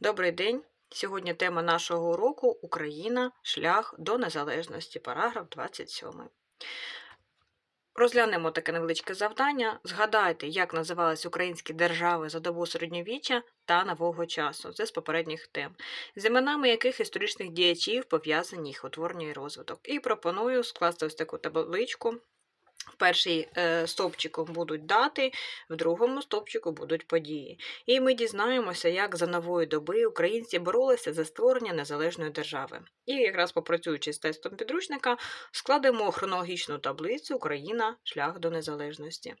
Добрий день! Сьогодні тема нашого уроку Україна. Шлях до незалежності, параграф 27. Розглянемо таке невеличке завдання. Згадайте, як називались українські держави за добу середньовіччя та нового часу це з попередніх тем, з іменами яких історичних діячів пов'язані їх утворення і розвиток. І пропоную скласти ось таку табличку. В першій е, стовпчику будуть дати, в другому стовпчику будуть події. І ми дізнаємося, як за нової доби українці боролися за створення незалежної держави. І якраз попрацюючи з тестом підручника, складемо хронологічну таблицю Україна шлях до незалежності.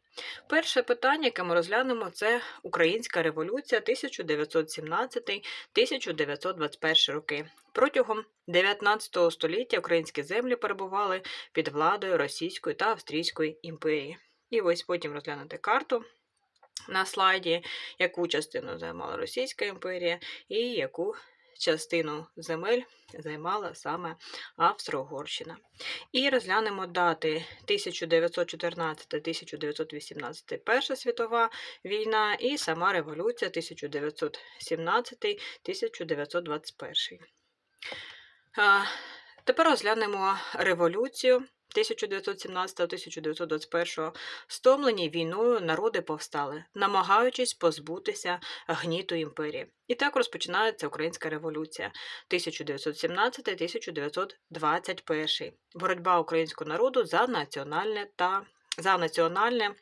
Перше питання, яке ми розглянемо, це Українська революція 1917-1921 роки. Протягом 19 століття українські землі перебували під владою Російської та Австрійської імперії. І ось потім розглянути карту на слайді, яку частину займала Російська імперія і яку частину земель займала саме Австро-Угорщина. І розглянемо дати 1914-1918 Перша світова війна і сама революція 1917-1921. Тепер розглянемо революцію 1917-1921. Стомлені війною народи повстали, намагаючись позбутися гніту імперії. І так розпочинається Українська революція 1917-1921. Боротьба українського народу за національне та за національне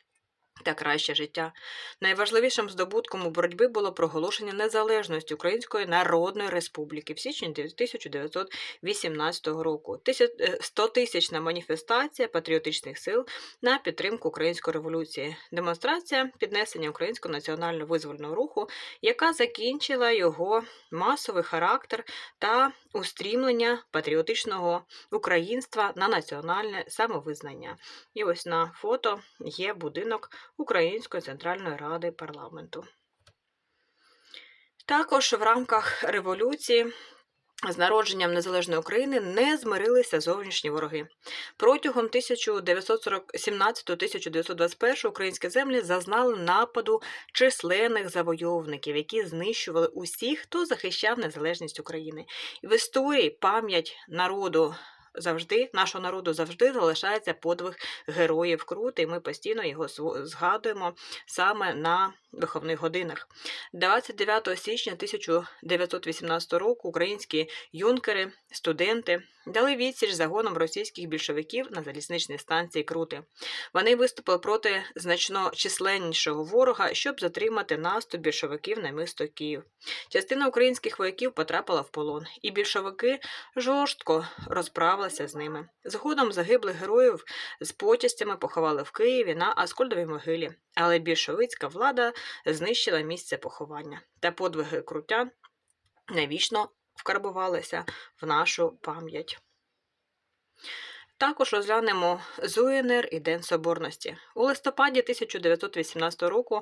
та краще життя. Найважливішим здобутком у боротьбі було проголошення незалежності Української Народної Республіки в січні 1918 року. 100-тисячна маніфестація патріотичних сил на підтримку української революції, демонстрація піднесення українського національно визвольного руху, яка закінчила його масовий характер та устрімлення патріотичного українства на національне самовизнання. І ось на фото є будинок. Української центральної ради парламенту. Також в рамках революції. З народженням незалежної України не змирилися зовнішні вороги. Протягом 1917-1921 українські землі зазнали нападу численних завойовників, які знищували усіх, хто захищав незалежність України. В історії пам'ять народу завжди нашого народу завжди залишається подвиг героїв Крути, і ми постійно його згадуємо саме на виховних годинах. 29 січня 1918 року українські юнкери, студенти дали відсіч загоном російських більшовиків на залізничній станції Крути. Вони виступили проти значно численнішого ворога, щоб затримати наступ більшовиків на місто Київ. Частина українських вояків потрапила в полон, і більшовики жорстко розправилися з ними. Згодом загиблих героїв з почастями поховали в Києві на Аскольдовій могилі, але більшовицька влада знищила місце поховання та подвиги крутян навічно вкарбувалися в нашу пам'ять. Також розглянемо ЗУНР і День Соборності. У листопаді 1918 року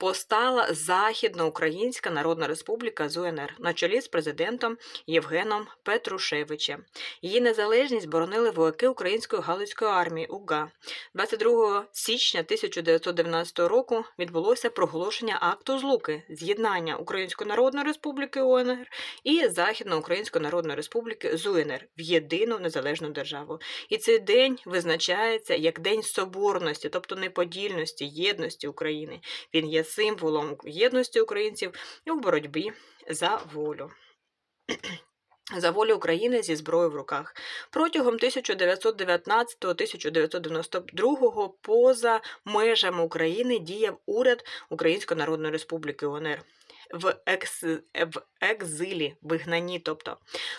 постала Західноукраїнська Народна Республіка ЗУНР на чолі з президентом Євгеном Петрушевичем. Її незалежність боронили вояки Української Галицької армії УГА. 22 січня 1919 року відбулося проголошення акту злуки з'єднання Української Народної Республіки УНР і Західноукраїнської Народної Республіки ЗУНР в єдину незалежну державу. І цей день визначається як День Соборності, тобто неподільності, єдності України. Він є символом єдності українців і у боротьбі за волю. За волю України зі зброєю в руках протягом 1919-1992 поза межами України діяв уряд Української Народної Республіки УНР в, екс... в екзилі, вигнанні, тобто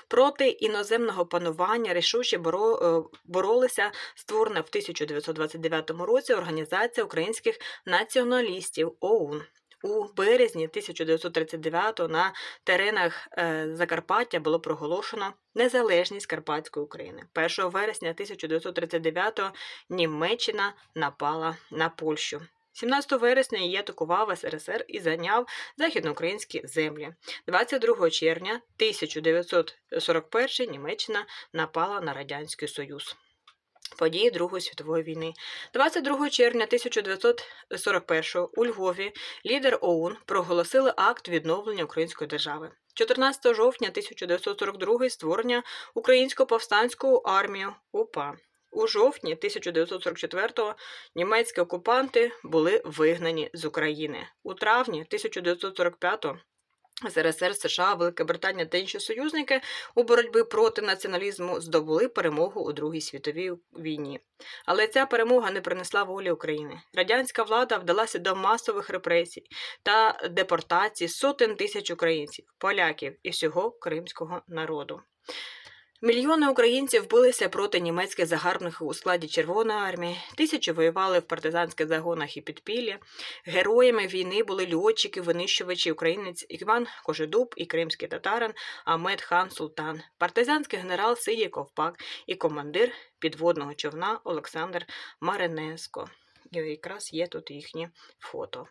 проти іноземного панування рішуче боро... Е, боролися створена в 1929 році Організація українських націоналістів ОУН. У березні 1939-го на теренах е, Закарпаття було проголошено незалежність Карпатської України. 1 вересня 1939-го Німеччина напала на Польщу. 17 вересня її атакував СРСР і зайняв західноукраїнські землі. 22 червня 1941 Німеччина напала на Радянський Союз. Події Другої світової війни 22 червня 1941 у Львові лідер ОУН проголосили акт відновлення української держави. 14 жовтня 1942 створення Українсько повстанську армію УПА. У жовтні 1944-го німецькі окупанти були вигнані з України. У травні 1945-го ЗРСР, США, Велика Британія та інші союзники у боротьбі проти націоналізму здобули перемогу у Другій світовій війні. Але ця перемога не принесла волі України. Радянська влада вдалася до масових репресій та депортації сотень тисяч українців, поляків і всього кримського народу. Мільйони українців билися проти німецьких загарбників у складі Червоної армії, тисячі воювали в партизанських загонах і підпіллі. Героями війни були льотчики, винищувачі, українець Іван Кожедуб і кримський татарин Ахмед хан Султан, партизанський генерал Сидій Ковпак і командир підводного човна Олександр Маринеско. І якраз є тут їхні фото.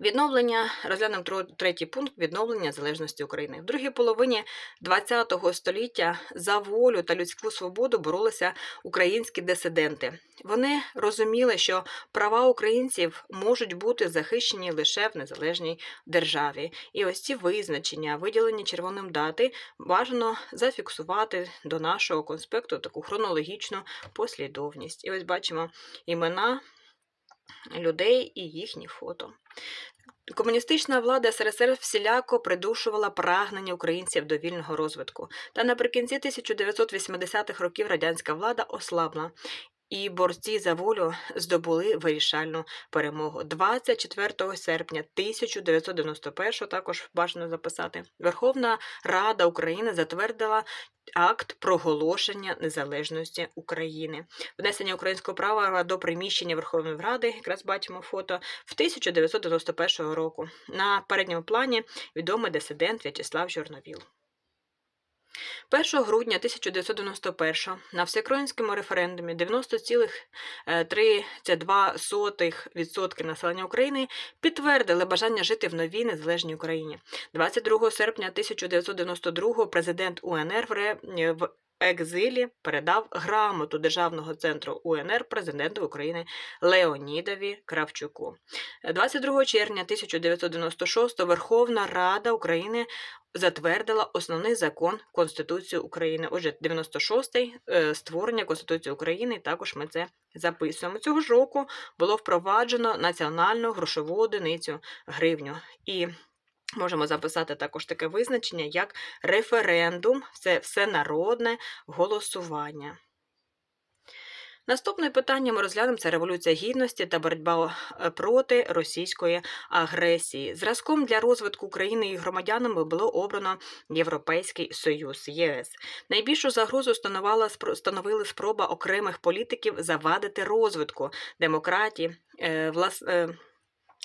Відновлення розглянемо третій пункт відновлення залежності України. В другій половині ХХ століття за волю та людську свободу боролися українські дисиденти. Вони розуміли, що права українців можуть бути захищені лише в незалежній державі. І ось ці визначення, виділені червоним дати, бажано зафіксувати до нашого конспекту таку хронологічну послідовність. І ось бачимо імена людей і їхні фото. Комуністична влада СРСР всіляко придушувала прагнення українців до вільного розвитку. Та наприкінці 1980-х років радянська влада ослабла. І борці за волю здобули вирішальну перемогу. 24 серпня 1991 також бажано записати. Верховна Рада України затвердила акт проголошення незалежності України. Внесення українського права до приміщення Верховної Ради, якраз бачимо фото, в 1991 року. На передньому плані відомий дисидент В'ячеслав Чорновіл. 1 грудня 1991 на всеукраїнському референдумі 90,32% населення України підтвердили бажання жити в новій незалежній Україні. 22 серпня 1992 президент УНР в в екзилі передав грамоту Державного центру УНР президенту України Леонідові Кравчуку. 22 червня 1996 Верховна Рада України затвердила основний закон Конституції України. Отже, 96-й е, створення Конституції України. Також ми це записуємо. Цього ж року було впроваджено національну грошову одиницю гривню. І можемо записати також таке визначення, як референдум, це всенародне голосування. Наступне питання ми розглянемо це революція гідності та боротьба е, проти російської агресії. Зразком для розвитку України і громадянами було обрано Європейський Союз ЄС. Найбільшу загрозу становила становили спроба окремих політиків завадити розвитку демократії, е, влас, е,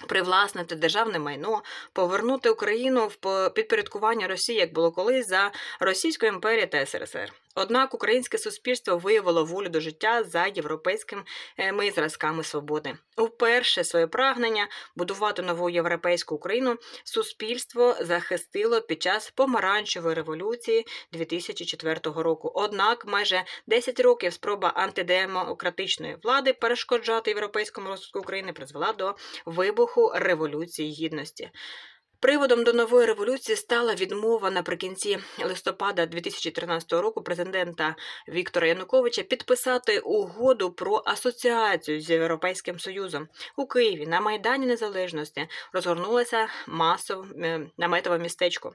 Привласнити державне майно, повернути Україну в по- підпорядкування Росії, як було колись за Російською імперією та СРСР. Однак українське суспільство виявило волю до життя за європейськими е, зразками свободи. Уперше своє прагнення будувати нову європейську Україну суспільство захистило під час помаранчевої революції 2004 року. Однак майже 10 років спроба антидемократичної влади перешкоджати європейському розвитку України призвела до вибуху революції гідності. Приводом до нової революції стала відмова наприкінці листопада 2013 року президента Віктора Януковича підписати угоду про асоціацію з Європейським Союзом у Києві на Майдані Незалежності розгорнулася масове е, наметове містечко.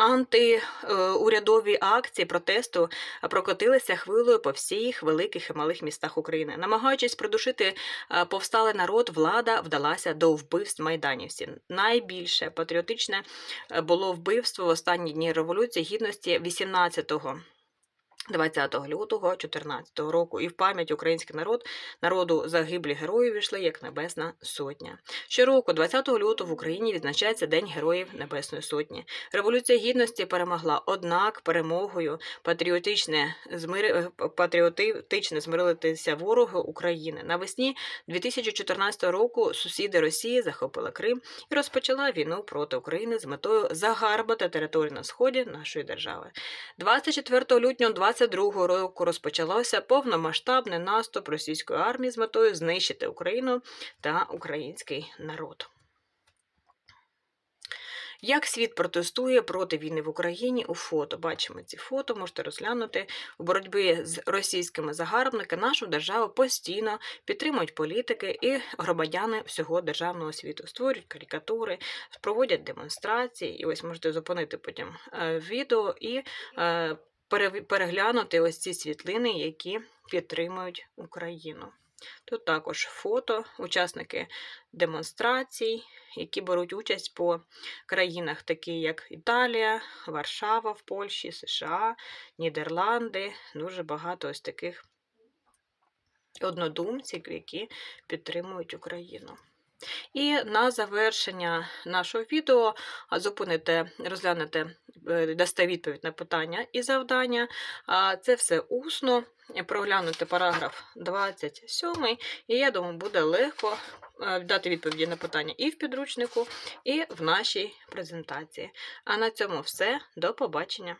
Антиурядові акції протесту прокотилися хвилою по всіх великих і малих містах України. Намагаючись придушити е, повсталий народ, влада вдалася до вбивств майданівців. Найбільше патріотичне е, було вбивство в останні дні революції гідності 18 20 лютого 2014 року, і в пам'ять український народ народу загиблі героїв війшли як Небесна Сотня. Щороку, 20 лютого, в Україні відзначається День Героїв Небесної Сотні. Революція гідності перемогла, однак перемогою патріотичне змири... патріотичне змирилися вороги України. Навесні 2014 року сусіди Росії захопили Крим і розпочала війну проти України з метою загарбати територію на сході нашої держави. 24 лютня 22 року розпочалося повномасштабний наступ російської армії з метою знищити Україну та український народ. Як світ протестує проти війни в Україні у фото? Бачимо ці фото, можете розглянути. У боротьбі з російськими загарбниками нашу державу постійно підтримують політики і громадяни всього державного світу. Створюють карикатури, проводять демонстрації. І ось можете зупинити потім е, відео і е, переглянути ось ці світлини, які підтримують Україну. Тут також фото, учасники демонстрацій, які беруть участь по країнах, такі як Італія, Варшава в Польщі, США, Нідерланди. Дуже багато ось таких однодумців, які підтримують Україну. І на завершення нашого відео зупините, розглянете, дасте відповідь на питання і завдання. А, Це все усно. Проглянути параграф 27, і я думаю, буде легко е, дати відповіді на питання і в підручнику, і в нашій презентації. А на цьому все. До побачення!